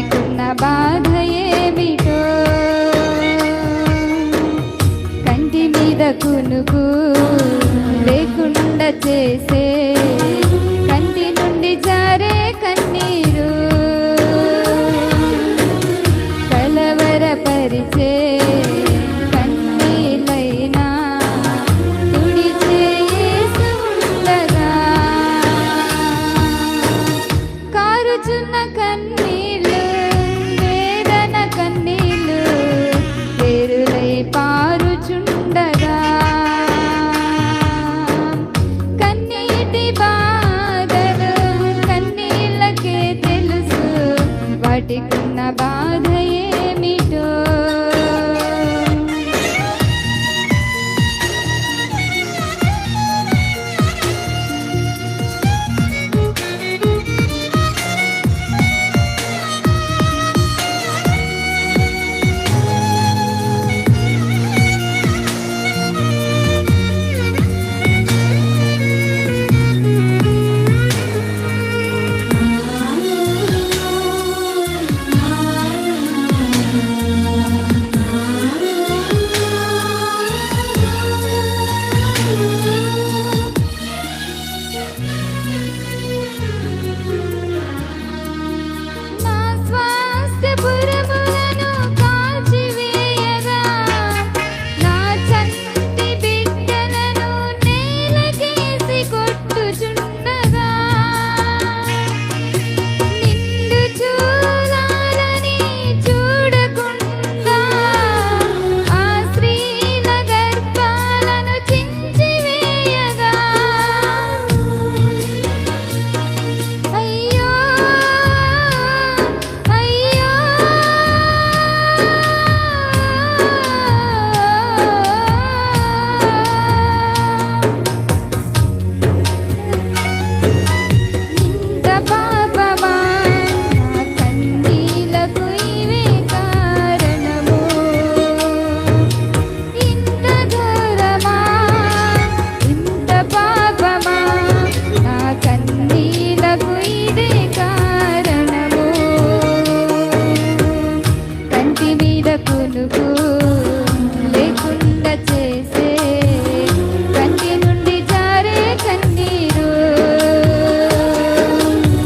వాటికున్న బాధ ఏమిటో? కంటి మీద కునుకు లేకుండా చేసే కంటి నుండి జారే కన్నీరు కలవరపరిచే కన్నీలైనా కన్ను स्फटिकं न बाधय।